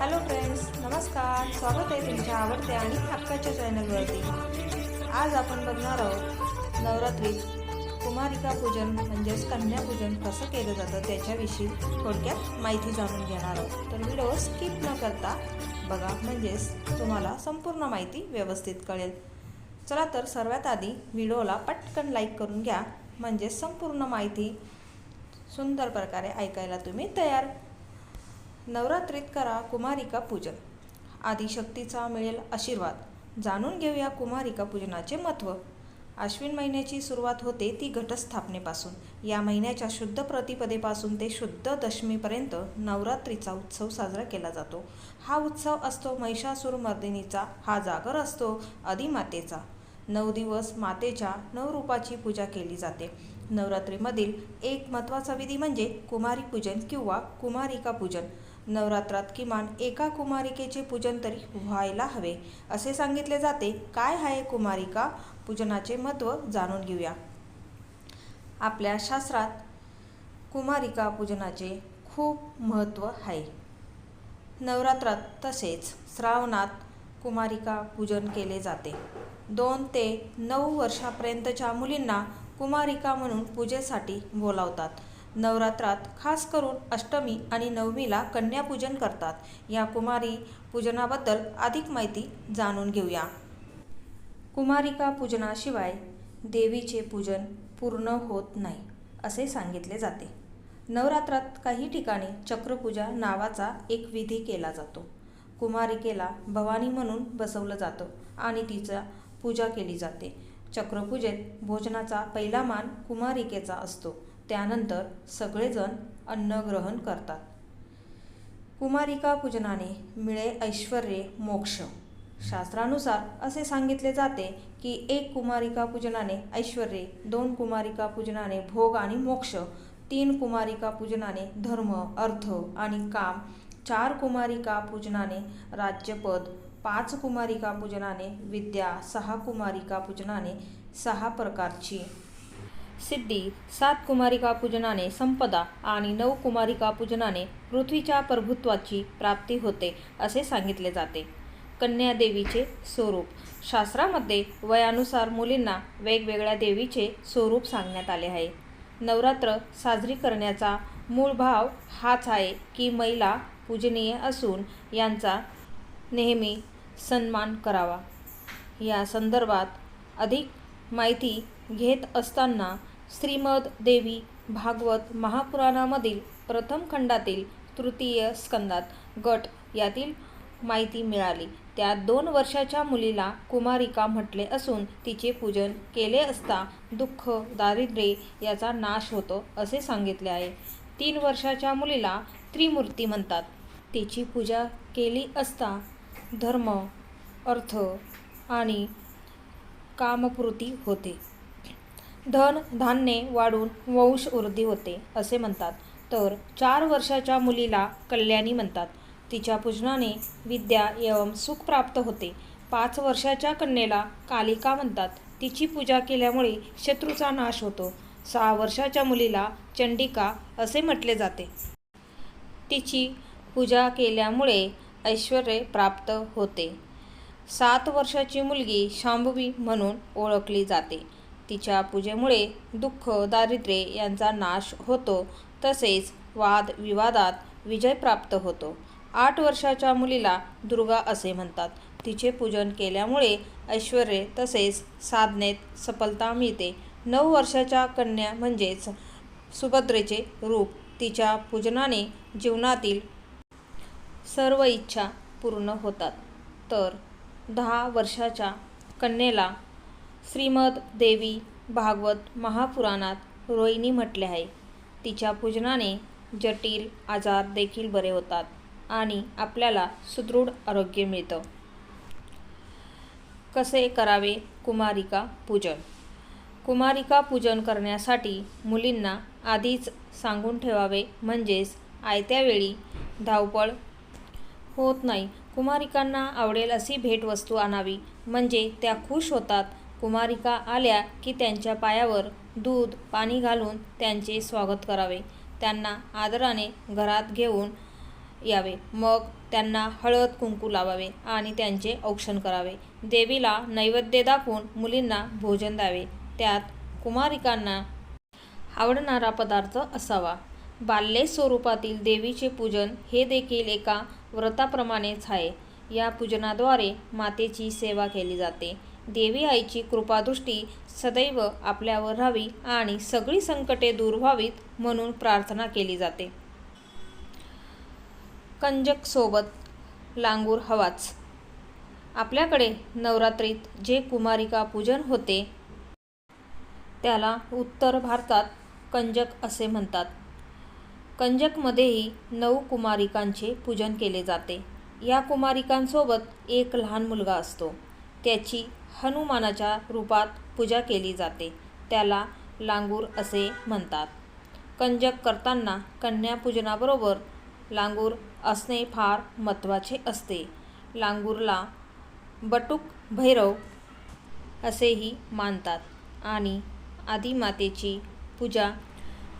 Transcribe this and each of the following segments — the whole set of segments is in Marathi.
हॅलो फ्रेंड्स नमस्कार. स्वागत आहे तुमच्या आवडत्या आणि हक्काच्या चॅनलवरती. आज आपण बघणार आहोत नवरात्रीत कुमारिका पूजन म्हणजेच कन्यापूजन कसं केलं जातं त्याच्याविषयी थोडक्यात माहिती जाणून घेणार आहोत. तर व्हिडिओ स्किप न करता बघा म्हणजेच तुम्हाला संपूर्ण माहिती व्यवस्थित कळेल. चला तर सर्वात आधी व्हिडिओला पटकन लाईक करून घ्या. म्हणजे संपूर्ण माहिती सुंदर प्रकारे ऐकायला तुम्ही तयार. नवरात्रीत करा कुमारिका पूजन. आदिशक्तीचा मिळेल आशीर्वाद. जाणून घेऊया कुमारिका पूजनाचे महत्त्व आश्विन महिन्याची सुरुवात होते ती घटस्थापनेपासून. या महिन्याच्या शुद्ध प्रतिपदेपासून ते शुद्ध दशमीपर्यंत नवरात्रीचा उत्सव साजरा केला जातो. हा उत्सव असतो महिषासूर मर्दिनीचा. हा जागर असतो अधिमातेचा नऊ दिवस मातेच्या नऊ रूपाची पूजा केली जाते. नवरात्रीमधील एक महत्त्वाचा विधी म्हणजे कुमारी पूजन किंवा कुमारिका पूजन. नवरात्रात किमान एका कुमारिकेचे पूजन तरी व्हायला हवे. असे सांगितले जाते. काय आहे कुमारिका? पूजनाचे महत्त्व जाणून घेऊया. आपल्या शास्त्रात कुमारिका पूजनाचे खूप महत्त्व आहे. नवरात्रात तसेच श्रावणात कुमारिका पूजन केले जाते. दोन ते नऊ वर्षापर्यंतच्या मुलींना कुमारिका म्हणून पूजेसाठी बोलावतात. नवरात्रात खास करून अष्टमी आणि नवमीला कन्यापूजन करतात. या कुमारी पूजनाबद्दल अधिक माहिती जाणून घेऊया. कुमारिका पूजनाशिवाय देवीचे पूजन पूर्ण होत नाही असे सांगितले जाते. नवरात्रात काही ठिकाणी चक्रपूजा नावाचा एक विधी केला जातो. कुमारिकेला भवानी म्हणून बसवलं जातं आणि तिचा पूजा केली जाते. चक्रपूजेत भोजनाचा पहिला मान कुमारिकेचा असतो. त्यानंतर सगळेजण अन्न ग्रहण करतात. कुमारिका पूजनाने मिळे ऐश्वर मोक्ष. शास्त्रानुसार असे सांगितले जाते की एक कुमारिका पूजनाने ऐश्वर दोन कुमारिका पूजनाने भोग आणि मोक्ष तीन कुमारिका पूजनाने धर्म अर्थ आणि काम चार कुमारिका पूजनाने राज्यपद पाच कुमारिका पूजनाने विद्या सहा कुमारिका पूजनाने सहा प्रकारची. सिद्धी सात कुमारिका पूजनाने संपदा आणि नऊ कुमारिका पूजनाने पृथ्वीच्या प्रभुत्वाची प्राप्ती होते असे सांगितले जाते. कन्या देवीचे स्वरूप. शास्त्रामध्ये वयानुसार मुलींना वेगवेगळ्या देवीचे स्वरूप सांगण्यात आले आहे. नवरात्र साजरी करण्याचा मूळ भाव हाच आहे की महिला पूजनीय असून यांचा नेहमी सन्मान करावा. या संदर्भात अधिक माहिती घेत असताना श्रीमद देवी भागवत महापुराणामधील प्रथम खंडातील तृतीय स्कंदात गट यातील माहिती मिळाली. त्या दोन वर्षाच्या मुलीला कुमारिका म्हटले असून तिचे पूजन केले असता दुःख दारिद्र्य याचा नाश होतो असे सांगितले आहे. तीन वर्षाच्या मुलीला त्रिमूर्ती म्हणतात. तिची पूजा केली असता धर्म अर्थ आणि कामपूर्ती होते. धन धान्ये वाढून वंश वृद्धी होते असे म्हणतात. तर चार वर्षाच्या मुलीला कल्याणी म्हणतात. तिच्या पूजनाने विद्या एवं सुख प्राप्त होते. पाच वर्षाच्या कन्येला कालिका म्हणतात. तिची पूजा केल्यामुळे शत्रूचा नाश होतो. सहा वर्षाच्या मुलीला चंडिका असे म्हटले जाते. तिची पूजा केल्यामुळे ऐश्वर प्राप्त होते. सात वर्षाची मुलगी शांभवी म्हणून ओळखली जाते. तिच्या पूजेमुळे दुःख दारिद्र्य यांचा नाश होतो. तसेच वाद विवादात विजय प्राप्त होतो. आठ वर्षाच्या मुलीला दुर्गा असे म्हणतात. तिचे पूजन केल्यामुळे ऐश्वर तसेच साधनेत सफलता मिळते. नऊ वर्षाच्या कन्या म्हणजेच सुभद्रेचे रूप तिच्या पूजनाने जीवनातील सर्व इच्छा पूर्ण होतात. तर दहा वर्षाच्या कन्येला श्रीमद देवी भागवत महापुराणात रोहिणी म्हटले आहे. तिच्या पूजनाने जटिल आजार देखील बरे होतात आणि आपल्याला सुदृढ आरोग्य मिळतं. कसे करावे कुमारिका पूजन? कुमारिका पूजन करण्यासाठी मुलींना आधीच सांगून ठेवावे म्हणजेच आयत्या वेळी धावपळ होत नाही. कुमारिकांना आवडेल अशी भेटवस्तू आणावी. म्हणजे त्या खुश होतात कुमारिका आल्या की त्यांच्या पायावर दूध पाणी घालून त्यांचे स्वागत करावे. त्यांना आदराने घरात घेऊन यावे. मग त्यांना हळद कुंकू लावावे आणि त्यांचे औक्षण करावे. देवीला नैवेद्य दाखवून मुलींना भोजन द्यावे. त्यात कुमारिकांना आवडणारा पदार्थ असावा. बाल्य स्वरूपातील देवीचे पूजन हे देखील एका व्रताप्रमाणेच आहे. या पूजनाद्वारे मातेची सेवा केली जाते. देवी आईची कृपादृष्टी सदैव आपल्यावर राहावी आणि सगळी संकटे दूर व्हावीत म्हणून प्रार्थना केली जाते. कंजक सोबत लांगूर हवाच. आपल्याकडे नवरात्रीत जे कुमारिका पूजन होते त्याला उत्तर भारतात कंजक असे म्हणतात. कंजकमध्येही नऊ कुमारिकांचे पूजन केले जाते. या कुमारिकांसोबत एक लहान मुलगा असतो. त्याची हनुमानाच्या रूपात पूजा केली जाते. त्याला लांगूर असे म्हणतात. कंजक करताना कन्यापूजनाबरोबर लांगूर असणे फार महत्त्वाचे असते. लांगूरला बटुक भैरव असेही मानतात आणि आदिमातेची पूजा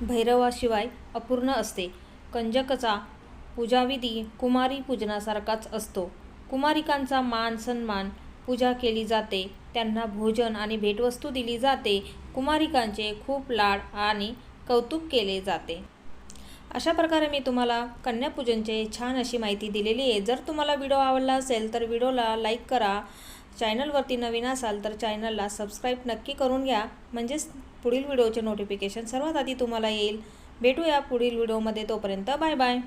भैरवाशिवाय अपूर्ण असते. कंजकचा पूजाविधी कुमारी पूजनासारखाच असतो. कुमारिकांचा मान सन्मान पूजा केली जाते. त्यांना भोजन आणि भेटवस्तू दिली जाते. कुमारिकांचे खूप लाड आणि कौतुक केले जाते. अशा प्रकारे मी तुम्हाला कन्यापूजनचे छान अशी माहिती दिलेली आहे. जर तुम्हाला व्हिडिओ आवडला असेल तर व्हिडिओला लाईक करा. चॅनलवरती नवीन असाल तर चॅनलला सबस्क्राईब नक्की करून घ्या. म्हणजेच पुढील व्हिडिओचे नोटिफिकेशन सर्वात आधी तुम्हाला येईल. भेटूया पुढील व्हिडिओमध्ये. तोपर्यंत बाय बाय.